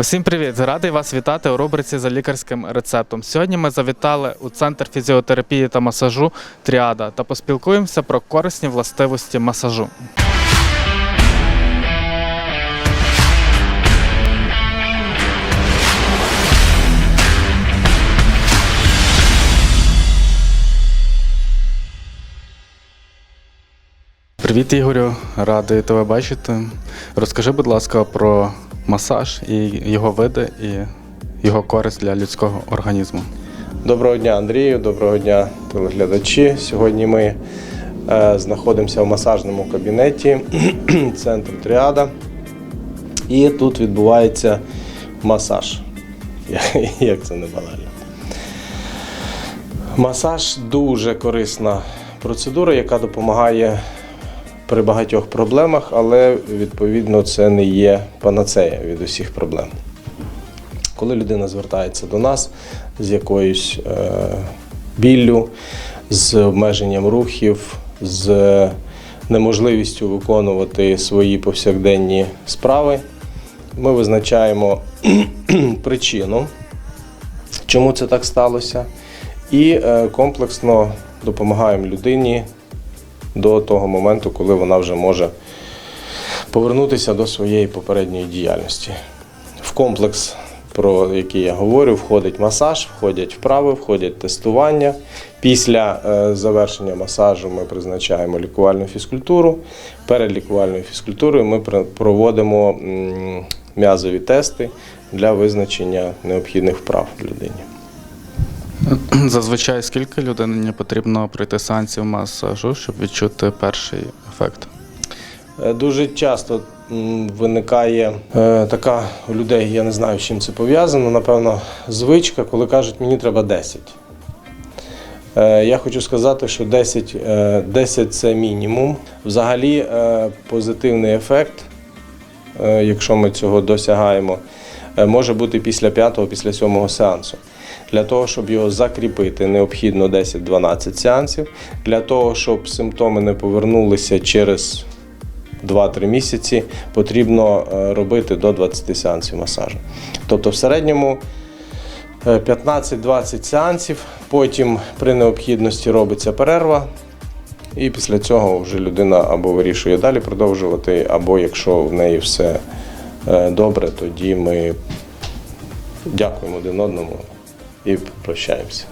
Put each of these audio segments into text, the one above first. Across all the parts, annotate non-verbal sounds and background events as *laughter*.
Усім привіт! Радий вас вітати у рубриці за лікарським рецептом. Сьогодні ми завітали у центр фізіотерапії та масажу Тріада та поспілкуємося про корисні властивості масажу. Привіт, Ігорю! Радий тебе бачити. Розкажи, будь ласка, про масаж і його види і його користь для людського організму. Доброго дня, Андрію, доброго дня, телеглядачі. Сьогодні ми е, знаходимося в масажному кабінеті *clears throat* центру Тріада. І тут відбувається масаж. *laughs* Як це не банально. Масаж дуже корисна процедура, яка допомагає при багатьох проблемах, але відповідно це не є панацея від усіх проблем. Коли людина звертається до нас з якоюсь е, біллю, з обмеженням рухів, з неможливістю виконувати свої повсякденні справи, ми визначаємо *clears throat* причину, чому це так сталося, і е, комплексно допомагаємо людині до того моменту, коли вона вже може повернутися до своєї попередньої діяльності. В комплекс, про який я говорю, входить масаж, входять вправи, входять тестування. Після е, завершення масажу ми призначаємо лікувальну фізкультуру. Перед лікувальною фізкультурою ми проводимо м'язові тести для визначення необхідних вправ людині. *clears throat* Зазвичай скільки людині потрібно пройти сеансів масажу, щоб відчути перший ефект? Е, Дуже часто виникає е, така у людей, я не знаю, з чим це пов'язано, напевно, звичка, коли кажуть, мені треба 10. Е, Я хочу сказати, що 10, е, 10 це мінімум. Взагалі позитивний ефект, якщо ми цього досягаємо, може бути після 5 після 7 сеансу. Для того, щоб його закріпити, необхідно 10-12 сеансів. Для того, щоб симптоми не повернулися через 2-3 місяці, потрібно е, робити до 20 сеансів масажу. Тобто в середньому е, 15-20 сеансів, потім при необхідності робиться перерва, і після цього вже людина або вирішує далі продовжувати, або якщо в неї все е, добре, тоді ми дякуємо один одному і прощаємося.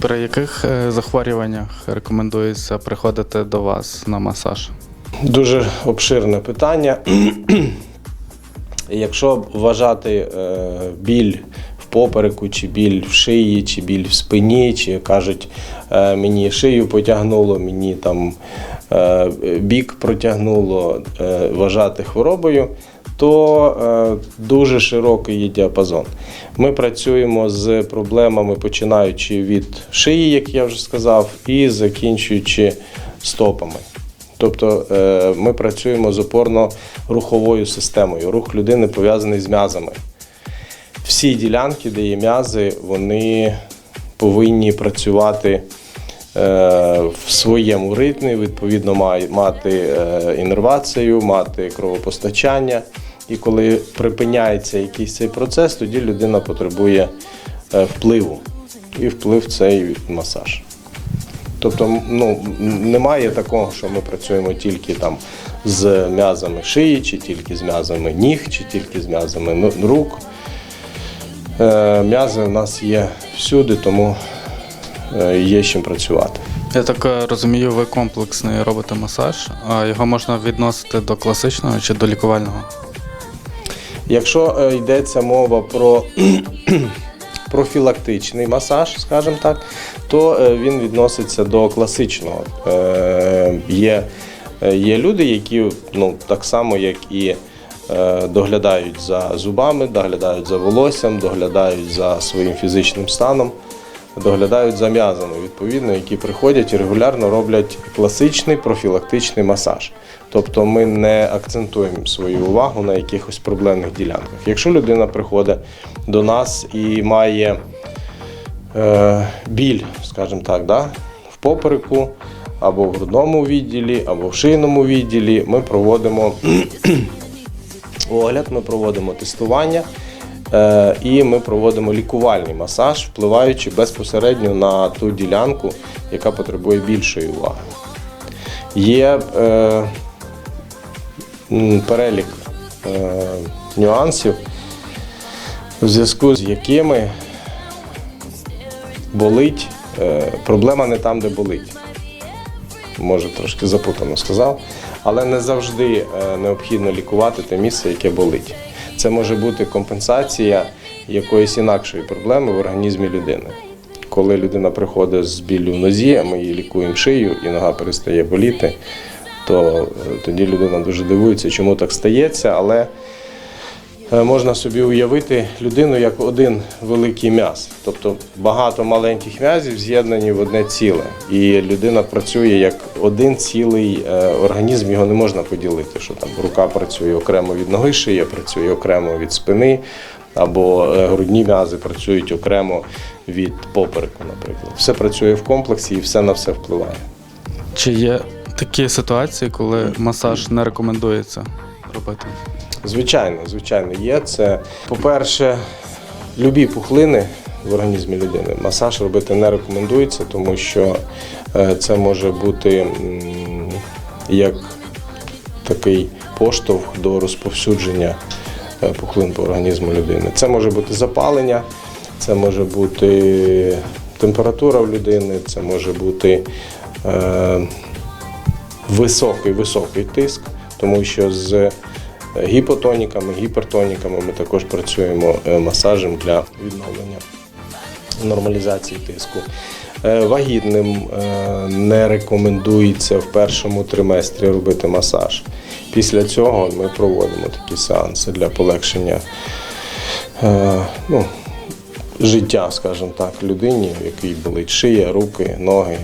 При яких е, захворюваннях рекомендується приходити до вас на масаж? Дуже обширне питання. Якщо вважати е, біль в попереку, чи біль в шиї, чи біль в спині, чи кажуть, е, мені шию потягнуло, мені там бік протягнуло, вважати хворобою, то е, дуже широкий є діапазон. Ми працюємо з проблемами, починаючи від шиї, як я вже сказав, і закінчуючи стопами. Тобто е, ми працюємо з опорно-руховою системою. Рух людини пов'язаний з м'язами. Всі ділянки, де є м'язи, вони повинні працювати е, в своєму ритмі, відповідно, мати інервацію, мати кровопостачання. І коли припиняється якийсь цей процес, тоді людина потребує е, впливу. І вплив цей масаж. Тобто, ну немає такого, що ми працюємо тільки там з м'язами шиї, чи тільки з м'язами ніг, чи тільки з м'язами рук. Е, М'язи у нас є всюди, тому е, є з чим працювати. Я так розумію, ви комплексний робите масаж, а його можна відносити до класичного чи до лікувального? Якщо е, йдеться мова про *clears throat* профілактичний масаж, скажімо так, то е, він відноситься до класичного. Е, Є, є люди, які ну, так само, як і доглядають за зубами, доглядають за волоссям, доглядають за своїм фізичним станом. Доглядають за м'язами, відповідно, які приходять і регулярно роблять класичний профілактичний масаж. Тобто ми не акцентуємо свою увагу на якихось проблемних ділянках. Якщо людина приходить до нас і має е, біль, скажімо так, да, в попереку, або в грудному відділі, або в шийному відділі, ми проводимо *clears throat* огляд, ми проводимо тестування і ми проводимо лікувальний масаж, впливаючи безпосередньо на ту ділянку, яка потребує більшої уваги. Є е, перелік е, нюансів, у зв'язку з якими болить, е, проблема не там, де болить. Може, трошки запутано сказав, але не завжди е, необхідно лікувати те місце, яке болить. Це може бути компенсація якоїсь інакшої проблеми в організмі людини. Коли людина приходить з біллю в нозі, а ми її лікуємо шию і нога перестає боліти, то е, тоді людина дуже дивується, чому так стається, але можна собі уявити людину як один великий м'яз. Тобто багато маленьких м'язів з'єднані в одне ціле. І людина працює як один цілий е, організм, його не можна поділити. Що там рука працює окремо від ноги, шия працює окремо від спини, або е, грудні м'язи працюють окремо від попереку, наприклад. Все працює в комплексі і все на все впливає. Чи є такі ситуації, коли масаж не рекомендується робити? Звичайно, звичайно, є. Це, по-перше, любі пухлини в організмі людини. Масаж робити не рекомендується, тому що е, це може бути як такий поштовх до розповсюдження е, пухлин по організму людини. Це може бути запалення, це може бути температура в людини, це може бути е, високий, високий тиск, тому що з гіпотоніками, гіпертоніками ми також працюємо е, масажем для відновлення нормалізації тиску. Е, Вагітним е, не рекомендується в першому триместрі робити масаж. Після цього ми проводимо такі сеанси для полегшення ну, життя, скажімо так, людині, в якій болить шия, руки, ноги,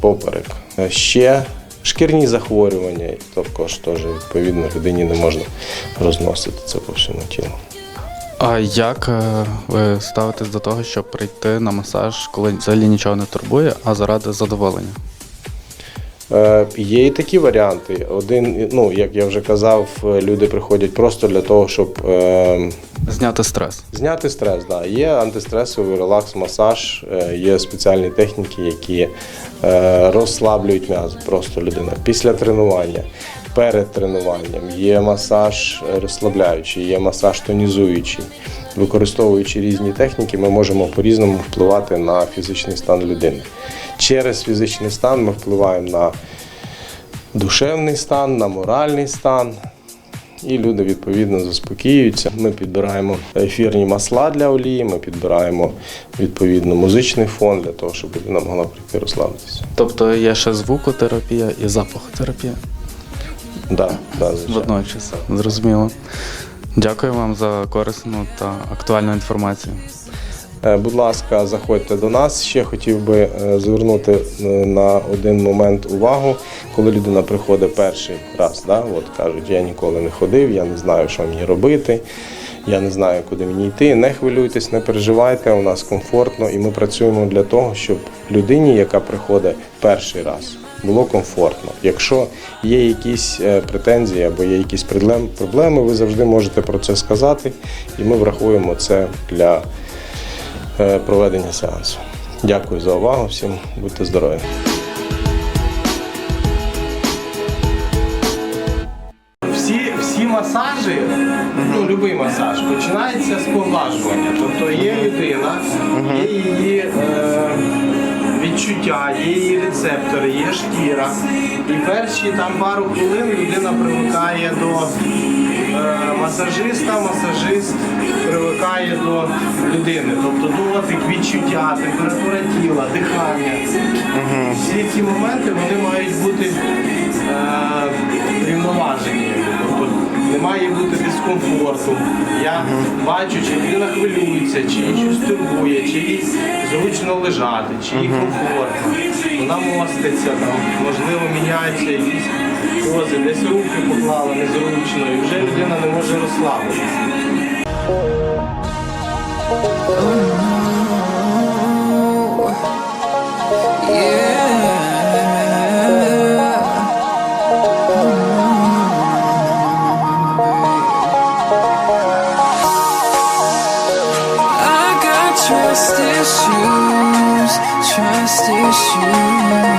поперек. Ще шкірні захворювання, також теж відповідно людині не можна розносити це по всьому тілу. А як е, ви ставитесь до того, щоб прийти на масаж, коли взагалі нічого не турбує, а заради задоволення? Е, Є і такі варіанти. Один, ну як я вже казав, е, люди приходять просто для того, щоб е, Зняти стрес. Зняти стрес, да. Є антистресовий релакс-масаж, е, є спеціальні техніки, які е, розслаблюють м'язи. Просто людина після тренування, перед тренуванням. Є масаж розслабляючий, є масаж тонізуючий. Використовуючи різні техніки, ми можемо по-різному впливати на фізичний стан людини. Через фізичний стан ми впливаємо на душевний стан, на моральний стан. І люди відповідно заспокіюються. Ми підбираємо ефірні масла для олії, ми підбираємо відповідно музичний фон для того, щоб людина могла прийти розслабитися. Тобто є ще звукотерапія і запахотерапія Да, да, водночас. Зрозуміло. Дякую вам за корисну та актуальну інформацію. Е, Будь ласка, заходьте до нас. Ще хотів би е, звернути е, на один момент увагу, коли людина приходить перший раз. Да? От кажуть, я ніколи не ходив, я не знаю, що мені робити, я не знаю, куди мені йти. Не хвилюйтесь, не переживайте, у нас комфортно, і ми працюємо для того, щоб людині, яка приходить перший раз, було комфортно. Якщо є якісь е, претензії або є якісь проблеми, ви завжди можете про це сказати, і ми врахуємо це для е, проведення сеансу. Дякую за увагу. Всім будьте здорові. Всі, масажі, ну будь-який масаж, починається з поглажування. Тобто є людина, є її е, відчуття, є її рецептори, є шкіра. І перші там пару хвилин людина привикає до е, масажиста, масажист привикає до людини. Тобто дотик, відчуття, температура тіла, дихання. Всі ці моменти вони мають бути е, рівноважені. Не має бути дискомфорту. Я бачу, чи людина хвилюється, чи їй щось турбує, чи їй зручно лежати, чи їй комфортно. Вона моститься, там, можливо, міняються якісь пози, десь руки поклала незручно, і вже людина не може розслабитися. issues, trust issues.